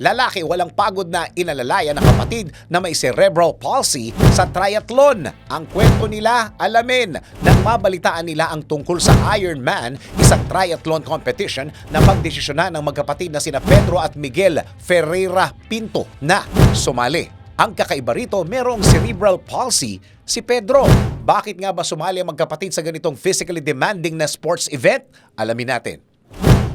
lalaki walang pagod na inalalaya ng kapatid na may cerebral palsy sa triathlon. Ang kwento nila, alamin, nang mabalitaan nila ang tungkol sa Ironman, isang triathlon competition na pagdesisyonan ng magkapatid na sina Pedro at Miguel Ferreira Pinto na sumali. Ang kakaiba rito, merong cerebral palsy si Pedro. Bakit nga ba sumali ang magkapatid sa ganitong physically demanding na sports event? Alamin natin.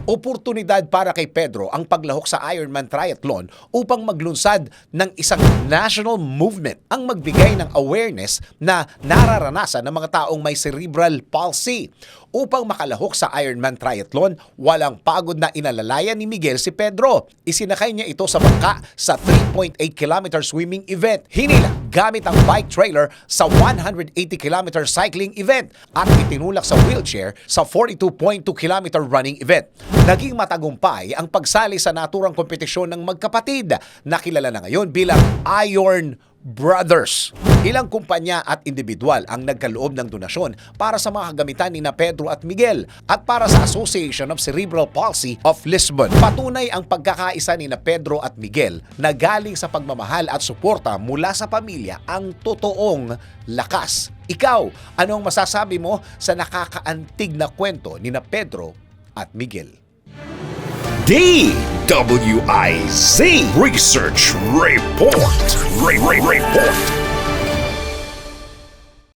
Oportunidad para kay Pedro ang paglahok sa Ironman Triathlon upang maglunsad ng isang national movement ang magbigay ng awareness na nararanasan ng mga taong may cerebral palsy. Upang makalahok sa Ironman Triathlon, walang pagod na inalalayan ni Miguel si Pedro. Isinakay niya ito sa bangka sa 3.8 km swimming event. Hinila gamit ang bike trailer sa 180 km cycling event at itinulak sa wheelchair sa 42.2 km running event. Naging matagumpay ang pagsali sa naturang kompetisyon ng magkapatid na kilala na ngayon bilang Iron Brothers. Ilang kumpanya at individual ang nagkaloob ng donasyon para sa mga kagamitan ni na Pedro at Miguel at para sa Association of Cerebral Palsy of Lisbon. Patunay ang pagkakaisa ni na Pedro at Miguel na galing sa pagmamahal at suporta mula sa pamilya ang totoong lakas. Ikaw, anong masasabi mo sa nakakaantig na kwento ni na Pedro at Miguel? DWIZ Research Report. Re- Re- Report.